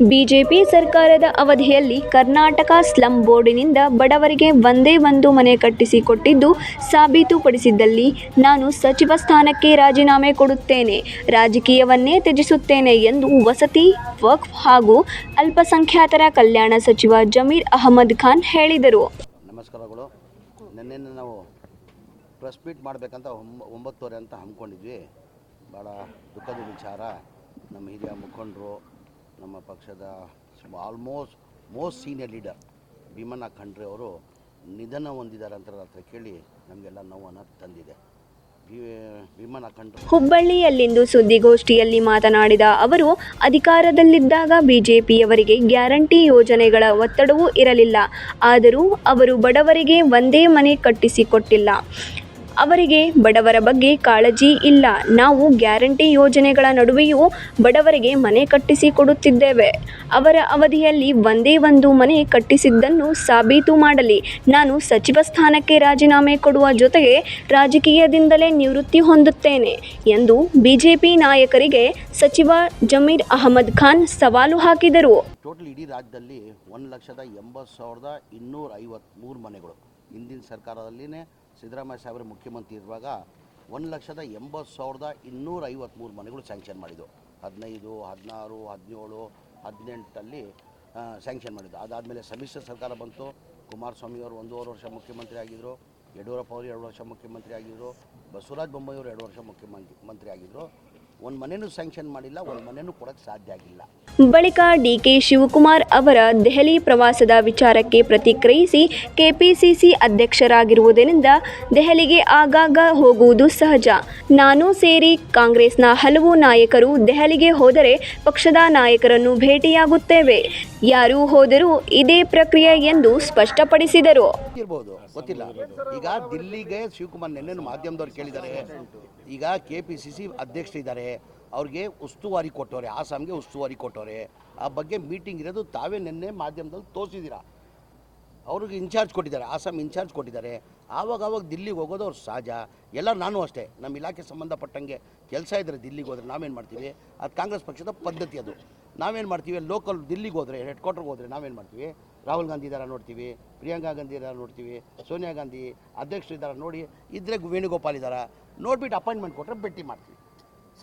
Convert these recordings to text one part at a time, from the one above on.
BJP ಸರ್ಕಾರದ ಅವಧಿಯಲ್ಲಿ Karnataka slum ಬೋರ್ಡಿನಿಂದ ಬಡವರಿಗೆ ಒಂದೇ ಒಂದು ಮನೆ ಕಟ್ಟಿಸಿಕೊಟ್ಟಿದ್ದು ಸಾಬೀತುಪಡಿಸಿದ್ದಲ್ಲಿ ನಾನು ಸಚಿವ ಸ್ಥಾನಕ್ಕೆ ರಾಜೀನಾಮೆ ಕೊಡುತ್ತೇನೆ, ರಾಜಕೀಯವನ್ನೇ ತ್ಯಜಿಸುತ್ತೇನೆ ಎಂದು ವಸತಿ, ವಕ್ಫ್ ಹಾಗೂ ಅಲ್ಪಸಂಖ್ಯಾತರ ಕಲ್ಯಾಣ ಸಚಿವ ಜಮೀರ್ ಅಹಮದ್ ಖಾನ್ ಹೇಳಿದರು. ನಮಸ್ಕಾರಗಳು. ನಾವು ಪ್ರೆಸ್ ಮೀಟ್ ಮಾಡಬೇಕಂತ ಒಂಬ, ಒಂಬತ್ತುವರೆ ಅಂತ ಹಮ್ಮಿಕೊಂಡಿದ್ವಿ. ಭಾಳ ದುಃಖದ ವಿಚಾರ. ನಮ್ಮ ಹಿರಿಯ ಮುಖಂಡರು ನಮ್ಮ ಪಕ್ಷದ almost most senior leader Bhimanna Khandre ಅವರು ನಿಧನ ಹೊಂದಿದ್ದಾರೆ ಅಂತ ಹತ್ರ ಕೇಳಿ ನಮಗೆಲ್ಲ ನೋವನ್ನು ತಂದಿದೆ. ಹುಬ್ಬಳ್ಳಿಯಲ್ಲಿಂದು ಸುದ್ದಿಗೋಷ್ಠಿಯಲ್ಲಿ ಮಾತನಾಡಿದ ಅವರು, ಅಧಿಕಾರದಲ್ಲಿದ್ದಾಗ ಬಿಜೆಪಿಯವರಿಗೆ ಗ್ಯಾರಂಟಿ ಯೋಜನೆಗಳ ಒತ್ತಡವೂ ಇರಲಿಲ್ಲ. ಆದರೂ ಅವರು ಬಡವರಿಗೆ ಒಂದೇ ಮನೆ ಕಟ್ಟಿಸಿಕೊಟ್ಟಿಲ್ಲ. ಅವರಿಗೆ ಬಡವರ ಬಗ್ಗೆ ಕಾಳಜಿ ಇಲ್ಲ. ನಾವು ಗ್ಯಾರಂಟಿ ಯೋಜನೆಗಳ ನಡುವೆಯೂ ಬಡವರಿಗೆ ಮನೆ ಕಟ್ಟಿಸಿಕೊಡುತ್ತಿದ್ದೇವೆ ಅವರ ಅವಧಿಯಲ್ಲಿ ಒಂದೇ ಒಂದು ಮನೆ ಕಟ್ಟಿಸಿದ್ದನ್ನು ಸಾಬೀತು ಮಾಡಲಿ. ನಾನು ಸಚಿವ ಸ್ಥಾನಕ್ಕೆ ರಾಜೀನಾಮೆ ಕೊಡುವ ಜೊತೆಗೆ ರಾಜಕೀಯದಿಂದಲೇ ನಿವೃತ್ತಿ ಹೊಂದುತ್ತೇನೆ ಎಂದು ಬಿಜೆಪಿ ನಾಯಕರಿಗೆ ಸಚಿವ ಜಮೀರ್ ಅಹಮದ್ ಖಾನ್ ಸವಾಲು ಹಾಕಿದರು. ಟೋಟಲ್ ಇಡೀ ರಾಜ್ಯದಲ್ಲಿ ಒಂದು ಲಕ್ಷದ ಎಂಬತ್ತು ಸಾವಿರದ ಇನ್ನೂರ ಐವತ್ತ್ಮೂರು ಮನೆಗಳು. ಹಿಂದಿನ ಸರ್ಕಾರದಲ್ಲಿನೇ ಸಿದ್ದರಾಮಯ್ಯ ಸಾಹೇಬರು ಮುಖ್ಯಮಂತ್ರಿ ಇರುವಾಗ ಒಂದು ಲಕ್ಷದ ಎಂಬತ್ತು ಸಾವಿರದ ಇನ್ನೂರ ಐವತ್ತ್ಮೂರು ಮನೆಗಳು ಸ್ಯಾಂಕ್ಷನ್ ಮಾಡಿದ್ದು. ಹದಿನೈದು, ಹದಿನಾರು, ಹದಿನೇಳು, ಹದಿನೆಂಟಲ್ಲಿ ಸ್ಯಾಂಕ್ಷನ್ ಮಾಡಿದ್ದು. ಅದಾದಮೇಲೆ ಸಮ್ಮಿಶ್ರ ಸರ್ಕಾರ ಬಂತು. ಕುಮಾರಸ್ವಾಮಿ ಅವರು ಒಂದೂವರೆ ವರ್ಷ ಮುಖ್ಯಮಂತ್ರಿ ಆಗಿದ್ದರು ಯಡಿಯೂರಪ್ಪ ಅವರು ಎರಡು ವರ್ಷ ಮುಖ್ಯಮಂತ್ರಿ ಆಗಿದ್ದರು ಬಸವರಾಜ ಬೊಮ್ಮಾಯಿಯವರು ಎರಡು ವರ್ಷ ಮುಖ್ಯಮಂತ್ರಿ, ಮಂತ್ರಿ ಆಗಿದ್ದರು ಒಂದು ಮನೆಯೂ ಸ್ಯಾಂಕ್ಷನ್ ಮಾಡಿಲ್ಲ ಒಂದು ಮನೆಯೂ ಕೊಡಕ್ಕೆ ಸಾಧ್ಯ ಆಗಿಲ್ಲ. ಬಳಿಕ ಡಿಕೆ ಶಿವಕುಮಾರ್ ಅವರ ದೆಹಲಿ ಪ್ರವಾಸದ ವಿಚಾರಕ್ಕೆ ಪ್ರತಿಕ್ರಿಯಿಸಿ ಕೆಪಿಸಿಸಿ ಅಧ್ಯಕ್ಷರಾಗಿರುವುದರಿಂದ ದೆಹಲಿಗೆ ಆಗಾಗ ಹೋಗುವುದು ಸಹಜ. ನಾನು ಸೇರಿ ಕಾಂಗ್ರೆಸ್ನ ಹಲವು ನಾಯಕರು ದೆಹಲಿಗೆ ಹೋದರೆ ಪಕ್ಷದ ನಾಯಕರನ್ನು ಭೇಟಿಯಾಗುತ್ತೇವೆ. ಯಾರು ಹೋದರೂ ಇದೇ ಪ್ರಕ್ರಿಯೆ ಎಂದು ಸ್ಪಷ್ಟಪಡಿಸಿದರು. ಇರ್ಬೋದು ಗೊತ್ತಿಲ್ಲ. ಈಗ ದಿಲ್ಲಿಗೆ ಶಿವಕುಮಾರ್ ನಿನ್ನೆ ಮಾಧ್ಯಮದವ್ರು ಕೇಳಿದ್ದಾರೆ. ಈಗ ಕೆಪಿಸಿಸಿ ಪಿ ಅಧ್ಯಕ್ಷರಿದ್ದಾರೆ ಅವ್ರಿಗೆ ಉಸ್ತುವಾರಿ ಕೊಟ್ಟವ್ರೆ, ಆಸಾಮ್ಗೆ ಉಸ್ತುವಾರಿ ಕೊಟ್ಟವ್ರೆ, ಆ ಬಗ್ಗೆ ಮೀಟಿಂಗ್ ಇರೋದು ತಾವೇ ನಿನ್ನೆ ಮಾಧ್ಯಮದಲ್ಲಿ ತೋರಿಸಿದ್ದೀರಾ? ಅವ್ರಿಗೆ ಇನ್ಚಾರ್ಜ್ ಕೊಟ್ಟಿದ್ದಾರೆ, ಆಸಾಮ್ ಇನ್ಚಾರ್ಜ್ ಕೊಟ್ಟಿದ್ದಾರೆ. ಆವಾಗ ಆವಾಗ ದಿಲ್ಲಿಗೆ ಹೋಗೋದು ಅವ್ರು ಸಹಜ. ಎಲ್ಲ ನಾನು ಅಷ್ಟೇ. ನಮ್ಮ ಇಲಾಖೆ ಸಂಬಂಧಪಟ್ಟಂಗೆ ಕೆಲಸ ಇದ್ದರೆ ದಿಲ್ಲಿಗೆ ಹೋದರೆ ನಾವೇನು ಮಾಡ್ತೀವಿ? ಅದು ಕಾಂಗ್ರೆಸ್ ಪಕ್ಷದ ಪದ್ಧತಿ ಅದು. ನಾವೇನು ಮಾಡ್ತೀವಿ? ಲೋಕಲ್ ದಿಲ್ಲಿಗೆ ಹೋದರೆ ಹೆಡ್ ಕ್ವಾರ್ಟರ್ಗೆ ಹೋದರೆ ನಾವೇನು ಮಾಡ್ತೀವಿ? ರಾಹುಲ್ ಗಾಂಧಿ ಇದ್ದಾರ ನೋಡ್ತೀವಿ? ಪ್ರಿಯಾಂಕಾ ಗಾಂಧಿ ಇದ್ದಾರ ನೋಡ್ತೀವಿ? ಸೋನಿಯಾ ಗಾಂಧಿ ಅಧ್ಯಕ್ಷರು ಇದ್ದಾರೆ ನೋಡಿ, ಇದ್ರೆ ವೇಣುಗೋಪಾಲ್ ಇದ್ದಾರ ನೋಡ್ಬಿಟ್ಟು ಅಪಾಯಿಂಟ್ಮೆಂಟ್ ಕೊಟ್ಟರೆ ಭೇಟಿ ಮಾಡ್ತೀವಿ.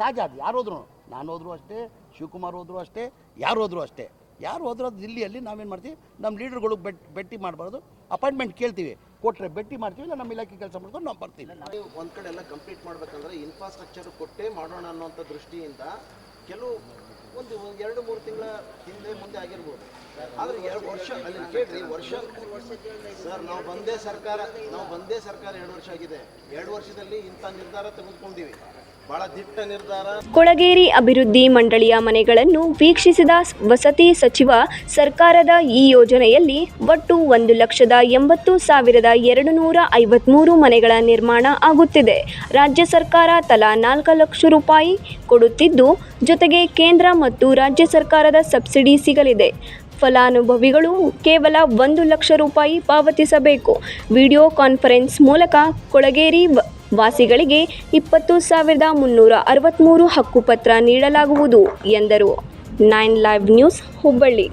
ಸಹಜ ಅದು. ಯಾರು ಹೋದ್ರು? ನಾನು ಹೋದ್ರು ಅಷ್ಟೇ, ಶಿವಕುಮಾರ್ ಹೋದ್ರು ಅಷ್ಟೇ, ಯಾರು ಹೋದ್ರು ಅಷ್ಟೇ. ಯಾರು ಹೋದ್ರು ಅದು ದಿಲ್ಲಿಯಲ್ಲಿ ನಾವೇನು ಮಾಡ್ತೀವಿ? ನಮ್ಮ ಲೀಡರ್ಗಳು ಬೆಟ್, ಭೇಟಿ ಮಾಡಬಾರ್ದು. ಅಪಾಯಿಂಟ್ಮೆಂಟ್ ಕೇಳ್ತೀವಿ. ಕೊಟ್ಟರೆ ಭೇಟಿ ಮಾಡ್ತೀವಿ, ಇಲ್ಲ ನಮ್ಮ ಇಲಾಖೆ ಕೆಲಸ ಮಾಡ್ಕೊಂಡು ನಾವು ಬರ್ತೀವಿ. ನಾವು ಒಂದ್ ಕಡೆ ಎಲ್ಲ ಕಂಪ್ಲೀಟ್ ಮಾಡ್ಬೇಕಂದ್ರೆ ಇನ್ಫ್ರಾಸ್ಟ್ರಕ್ಚರ್ ಕೊಟ್ಟೇ ಮಾಡೋಣ ಅನ್ನೋಂಥ ದೃಷ್ಟಿಯಿಂದ ಕೆಲವು ಒಂದು ಎರಡು, ಮೂರು ತಿಂಗಳ ಹಿಂದೆ, ಮುಂದೆ ಆಗಿರ್ಬೋದು. ಎರಡು ವರ್ಷ, ಅಲ್ಲಿ ವರ್ಷ. ಸರ್, ನಾವು ಬಂದೇ ಸರ್ಕಾರ, ನಾವು ಬಂದೇ ಸರ್ಕಾರ ಎರಡು ವರ್ಷ ಆಗಿದೆ. ಎರಡು ವರ್ಷದಲ್ಲಿ ಇಂಥ ನಿರ್ಧಾರ ತೆಗೆದುಕೊಂಡಿವಿ ಕೊಳಗೇರಿ ಅಭಿವೃದ್ಧಿ ಮಂಡಳಿಯ ಮನೆಗಳನ್ನು ವೀಕ್ಷಿಸಿದ ವಸತಿ ಸಚಿವ, ಸರ್ಕಾರದ ಈ ಯೋಜನೆಯಲ್ಲಿ ಒಟ್ಟು ಒಂದು ಲಕ್ಷದ ಎಂಬತ್ತು ಸಾವಿರದ ಎರಡು ನೂರ ಐವತ್ತ್ಮೂರು ಮನೆಗಳ ನಿರ್ಮಾಣ ಆಗುತ್ತಿದೆ. ರಾಜ್ಯ ಸರ್ಕಾರ ತಲಾ ನಾಲ್ಕು ಲಕ್ಷ ರೂಪಾಯಿ ಕೊಡುತ್ತಿದ್ದು, ಜೊತೆಗೆ ಕೇಂದ್ರ ಮತ್ತು ರಾಜ್ಯ ಸರ್ಕಾರದ ಸಬ್ಸಿಡಿ ಸಿಗಲಿದೆ. ಫಲಾನುಭವಿಗಳು ಕೇವಲ ಒಂದು ಲಕ್ಷ ರೂಪಾಯಿ ಪಾವತಿಸಬೇಕು. ವಿಡಿಯೋ ಕಾನ್ಫರೆನ್ಸ್ ಮೂಲಕ ಕೊಳಗೇರಿ ವಾಸಿಗಳಿಗೆ ಇಪ್ಪತ್ತು ಸಾವಿರದ ಮುನ್ನೂರ ಅರವತ್ತ್ಮೂರು ಹಕ್ಕುಪತ್ರ ನೀಡಲಾಗುವುದು ಎಂದರು. Nine live news Hubballi.